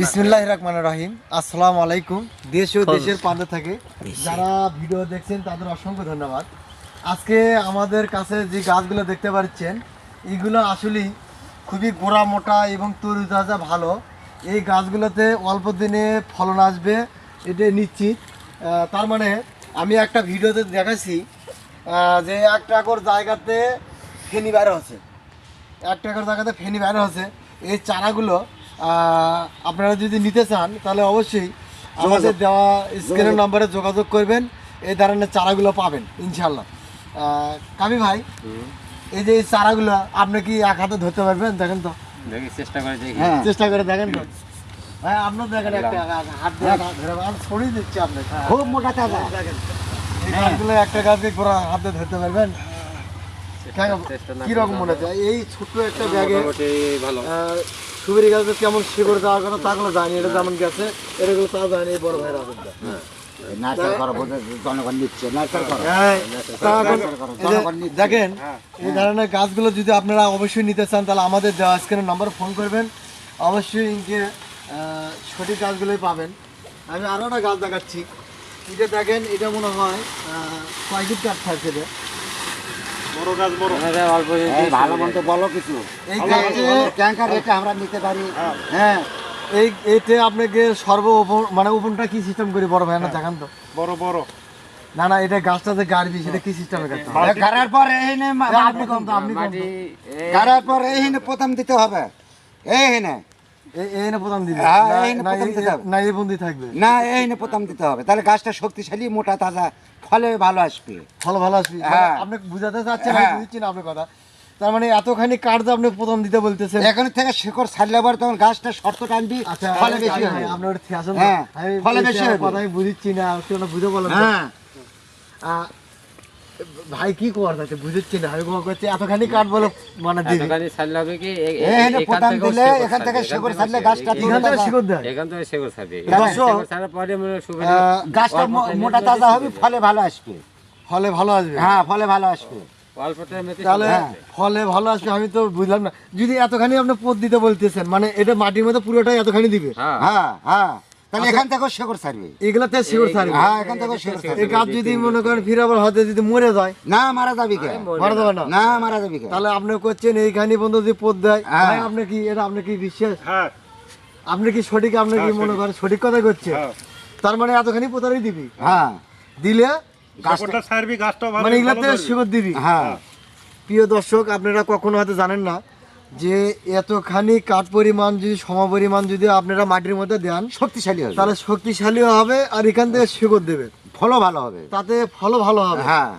বিসমিল্লাহ রহমান রাহিম। আসসালামু আলাইকুম। দেশ ও দেশের প্রান্ত থেকে যারা ভিডিও দেখছেন তাদের অসংখ্য ধন্যবাদ। আজকে আমাদের কাছে যে গাছগুলো দেখতে পাচ্ছেন এইগুলো আসলেই খুবই গোড়া মোটা এবং তরু তরুতাজা ভালো। এই গাছগুলোতে অল্প দিনে ফলন আসবে এটা নিশ্চিত। তার মানে আমি একটা ভিডিওতে দেখাচ্ছি যে একটা একর জায়গাতে ফেনি বের হচ্ছে। এক টাকার জায়গাতে ফেনি বের হচ্ছে। এই চারাগুলো আপনারা যদি নিতে চান তাহলে অবশ্যই আমাদের দেওয়া স্ক্রিনের নম্বরে যোগাযোগ করবেন। এই ধরনের চারাগুলো পাবেন ইনশাল্লাহ কামি ভাই এই যে চারাগুলো আপনি কি এক হাতে ধরতে পারবেন? দেখেন তো। চেষ্টা করে হ্যাঁ চেষ্টা করে দেখেন তো। ভাই আপনার দেখেন একটা হাত ধরে ছড়িয়ে দিচ্ছি আপনাকে। খুব মোটা তাজা দেখেন একটা গাছকে পুরো হাতে ধরতে পারবেন। কীরকম মনে হচ্ছে? এই ছোট্ট একটা ব্যাগে ভালো। সুবেরি গাছে কেমন শিকড় দেওয়ার কথা তাগুলো জানি এটা যেমন গেছে এটাগুলো তাও জানি এই বড় ভাইরা নাচার করো বোঝা জনগণ নিচ্ছে নাচার করো দেখেন এই ধরনের গাছগুলো যদি আপনারা অবশ্যই নিতে চান তাহলে আমাদের দেওয়া স্ক্রিনের নাম্বার ফোন করবেন। অবশ্যই ইনকে আহ, সঠিক গাছগুলোই পাবেন। আমি আরও একটা গাছ দেখাচ্ছি। এটা দেখেন এটা মনে হয় কাঠ থাকছে এটা? আমাদের অল্প ভালো মন্দ বলো কিছু। এই গাছে ট্যাঙ্কার রেটে আমরা নিতে পারি। হ্যাঁ। এই এতে আপনাকে সর্ব মানে ওপনটা কি সিস্টেম করি বড় ভাই না দেখান তো? বড় বড়। না না এটা গাছটা যে গাড়বি সেটা কি সিস্টেমে গাড়ার পর এই আপনি কম তো গাড়ার পর এই প্রথম দিতে হবে। এই নে না হ্যাঁ, না- এই না না, প্রথম দিতে হবে। না এই বন্দি থাকবে। না এই নে প্রথম দিতে হবে। তাহলে গাছটা শক্তিশালী মোটা তাজা ফলে ভালো আসবে। ভালো ভালো আসবি। হ্যাঁ। আপনি বুঝাতে চাচ্ছেন হ্যাঁ। বুঝছি না আপনার কথা। তার মানে এতখানি কার্ড যে আপনি প্রথম দিতে বলতেছেন। এখন থেকে শেকড় ছাড়লে পর তখন গাছটা শর্ত টানবি আচ্ছা ফলে বেশি হবে। ফলে বেশি হবে। কথা আমি বুঝছি না বুঝে বলেন হ্যাঁ। ভাই কি কর যাচ্ছে বুঝছি না। আমি করছি? এতখানি কার্ড বলে মানে দিবি এতখানি ছাড়লে হবে কি? এখান থেকেও দিলে এখান থেকে শেকড় ছাড়লে গাছটা এখান থেকে শিকড় দেয়। এখান থেকে শেকড় ছাড়বে। ছাড়ার পরে মনে সুবিধা গাছটা মোটা তাজা হবে ফলে ভালো আসবে। ফলে ভালো আসবে? হ্যাঁ ফলে ভালো আসবে। তাহলে। ফলে ভালো আসবে আমি তো বুঝলাম না। যদি এতখানি আপনি পদ দিতে বলতেছেন মানে এটা মাটির মধ্যে পুরোটাই এতখানি দিবে? হ্যাঁ। হ্যাঁ হ্যাঁ। তাহলে এখান থেকেও শেকড় ছাড়বে। এগুলাতে শিওর ছাড়বে। হ্যাঁ এখান থেকেও শেকড় ছাড়বে এই গাছ যদি মনে করেন ফিরে হাতে যদি মরে যায় না মারা যাবে কে? মারা যাবে না। না মারা যাবে কে? তাহলে আপনি করছেন এইখানি বন্ধু যদি পদ দেয়। ভাই আপনি কি এটা আপনি কি বিশ্বাস? হ্যাঁ। আপনি কি সঠিক আপনি কি মনে করেন সঠিক কথা করছে হ্যাঁ। তার মানে এতখানি পোতারই দিবি? হ্যাঁ। দিলে গাছটা ছাড়বি মানে এগুলাতে। দিবি। হ্যাঁ। প্রিয় দর্শক আপনারা কখনো হয়তো জানেন না যে এতখানি কাঠ পরিমাণ যদি সম পরিমাণ যদি আপনারা মাটির মধ্যে দেন শক্তিশালী হবে। তাহলে শক্তিশালীও হবে আর এখান থেকে শিকড় দেবে। ফলও ভালো হবে। তাতে ফলও ভালো হবে। হ্যাঁ।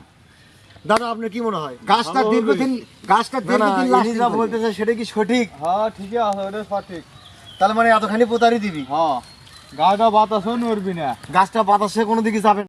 দাদা আপনার কি মনে হয়? গাছটা দীর্ঘদিন গাছটা দীর্ঘদিন যা বলতেছে সেটা কি সঠিক? হ্যাঁ ঠিকই আছে ওটা সঠিক। তাহলে মানে এতখানি পোতারি দিবি? হ্যাঁ। গাছটা বাতাসও নড়বি না। গাছটা বাতাসে কোনো দিকে যাবে না।